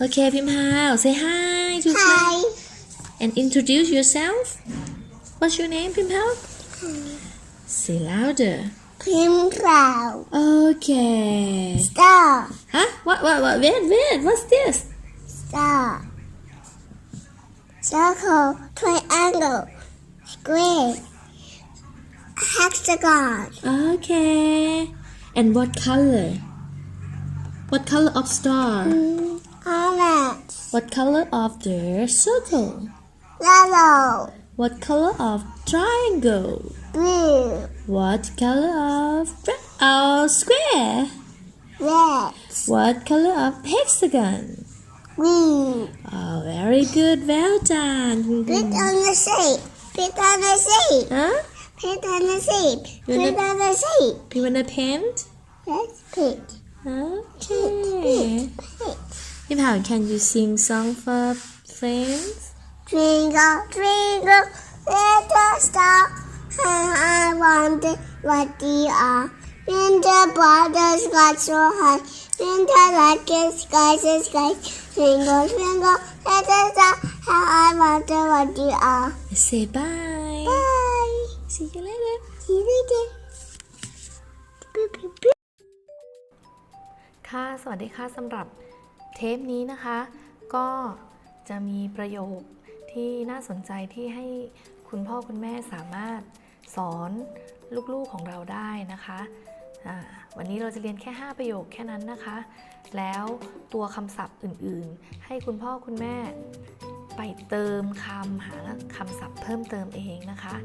Okay, Pim Hao, say hi to Hi. and introduce yourself. What's your name, Pim Hao? Say louder. Pim Cloud. Okay. Star. Huh? What? What? What? Wait, wait. What's this? Star. Circle. Triangle. Square. Hexagon. Okay. And what color? What color of star? Mm, Orange. What color of the circle? Yellow. What color of triangle? Blue. What color of uh, square? Red. What color of hexagon? Green. Oh, very good. Well done. Put on the shape. Put on the shape. Huh? Put on the shape. You Put on the shape. You wanna paint? Let's pick. Okay. Pick. If can you sing song for friends? Twinkle, twinkle, little star. How I wonder what they are. When the borders got so high, when the light is sky to sky. Twinkle, twinkle, little star. How I wonder what they are. Say bye. Bye. See you later. See you later. Beep, beep, beep. ค่ะ สวัสดีค่ะสำหรับ เทปนี้นะคะ ก็จะมีประโยคที่น่าสนใจที่ให้คุณพ่อคุณแม่สามารถสอนลูกๆของเราได้นะคะวันนี้เราจะเรียนแค่ 5 ประโยคแค่นั้นนะคะ แล้วตัวคำศัพท์อื่นๆ ให้คุณพ่อคุณแม่ไปเติมคำหาคำศัพท์เพิ่มเติมเองนะคะ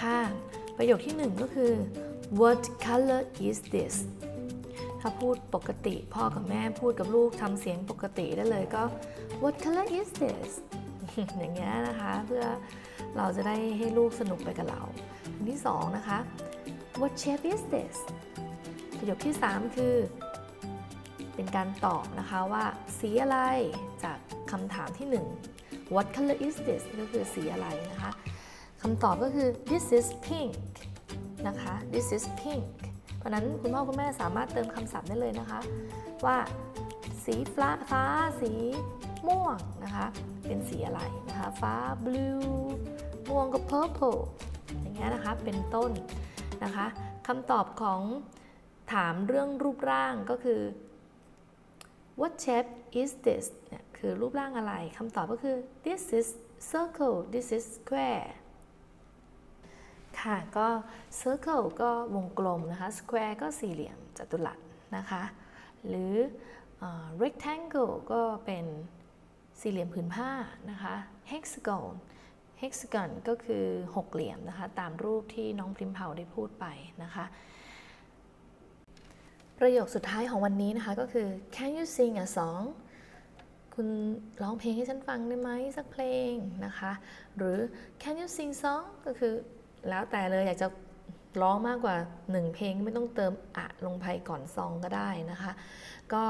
ค่ะ ประโยคที่หนึ่งก็คือ what color is this ถ้าพูดปกติพ่อกับแม่พูดกับลูกทำเสียงปกติได้เลยก็ what color is this อย่างเงี้ยนะคะเพื่อเราจะได้ให้ลูกสนุกไปกับเรา อันที่สองนะคะ what shape is this ประโยคที่ 3 คือ เป็นการตอบนะคะว่า สีอะไรจากคำถามที่ 1 what color is this ก็คือสีอะไรนะคะคำตอบก็คือ this is pink นะคะ this is pink เพราะนั้นคุณพ่อคุณแม่สามารถเติมคำศัพท์ได้เลยนะคะ ว่า สีฟ้าฟ้า สีม่วงนะคะ เป็นสีอะไรนะคะ ฟ้า blue ม่วงก็ purple อย่างเงี้ยนะคะ เป็นต้นนะคะคำตอบของถามเรื่องรูปร่างก็คือ what shape is this เนี่ยคือรูปร่างอะไรคำตอบก็คือ this is circle this is square ค่ะก็ circle ก็วงกลมนะคะ square ก็สี่เหลี่ยมจัตุรัสนะคะ หรือเอ่อ rectangle ก็เป็นสี่เหลี่ยมผืนผ้านะคะ hexagon hexagon ก็คือหกเหลี่ยมนะคะ ตามรูปที่น้องพริมเผาได้พูดไปนะคะ ประโยคสุดท้ายของวันนี้นะคะก็คือ can you sing a song คุณร้องเพลงให้ฉันฟังได้ไหมสักเพลงนะคะ หรือ can you sing song ก็คือ แล้วแต่เลยอยากจะร้องมากกว่า 1 เพลงไม่ต้องเติมอะลงไปก่อนซองก็ได้นะคะ ก็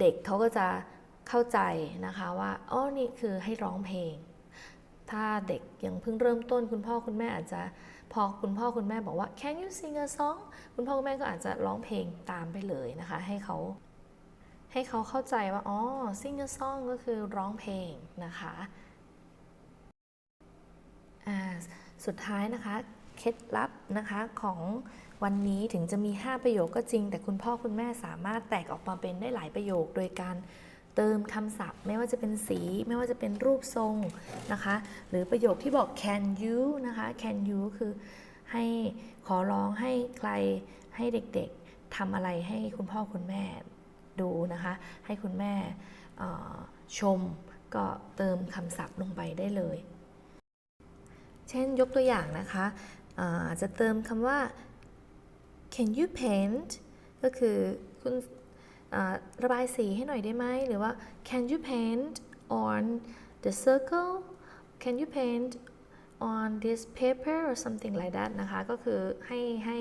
เด็กเขาก็จะเข้าใจนะคะว่าอ๋อนี่คือให้ร้องเพลง ถ้าเด็กยังเพิ่งเริ่มต้นคุณพ่อคุณแม่อาจจะพอคุณพ่อคุณแม่บอกว่า can you sing a song คุณพ่อคุณแม่ก็อาจจะร้องเพลงตามไปเลยนะคะ ให้เขาให้เขาเข้าใจว่าอ๋อ sing a song ก็คือร้องเพลงนะคะอ่า สุดท้ายนะคะ เคล็ดลับนะคะของวันนี้ถึงจะมี 5 ประโยคก็จริง แต่คุณพ่อคุณแม่สามารถแตกออกมาเป็นได้หลายประโยค โดยการเติมคำศัพท์ ไม่ว่าจะเป็นสี ไม่ว่าจะเป็นรูปทรงนะคะ หรือประโยคที่บอก can you นะคะ can you คือให้ขอร้องให้ใครให้เด็กๆทำอะไรให้คุณพ่อคุณแม่ดูนะคะ ให้คุณแม่ชมก็เติมคำศัพท์ลงไปได้เลย เช่นยกตัวอย่างนะคะอาจจะเติมคำว่า can you paint ก็คือคุณระบายสีให้หน่อยได้ไหม หรือว่า can you paint on the circle can you paint on this paper or something like that นะคะ ก็คือให้ให้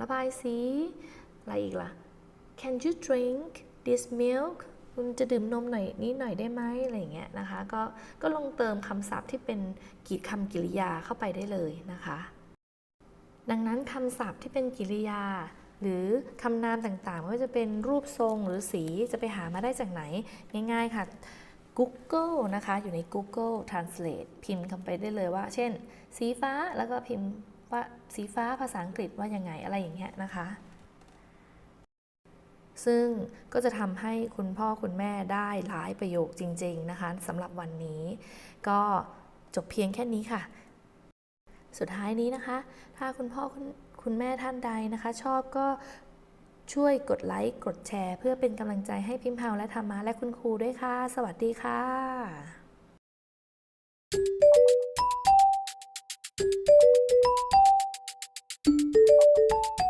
ระบายสี อะไรอีกล่ะ can you drink this milk คุณจะดื่มนมหน่อยนี้หน่อยได้ไหมอะไรเงี้ยนะคะ ก็ก็ลงเติมคำศัพท์ที่เป็นกีดคำกริยาเข้าไปได้เลยนะคะ ดังนั้นคำศัพท์ที่เป็นกริยา หรือคำนามต่างๆไม่ว่าจะเป็นรูปทรงหรือสีจะไปหามาได้จากไหน ง่าย ๆ ค่ะ Google นะคะ อยู่ใน Google Translate พิมพ์คำไปได้เลยว่า เช่น สีฟ้าแล้วก็พิมพ์ว่าสีฟ้าภาษาอังกฤษว่ายังไงอะไรอย่างเงี้ยนะคะ ซึ่งก็จะทำให้คุณพ่อคุณแม่ได้หลายประโยคจริง ๆ นะคะสำหรับวันนี้ ก็จบเพียงแค่นี้ค่ะ สุดท้ายนี้นะคะ ถ้าคุณพ่อคุณคุณแม่ท่านใดนะคะ ชอบก็ช่วยกดไลค์กดแชร์ เพื่อเป็นกำลังใจให้พิมพ์เฮาและธรรมะและคุณครูด้วยค่ะ สวัสดีค่ะ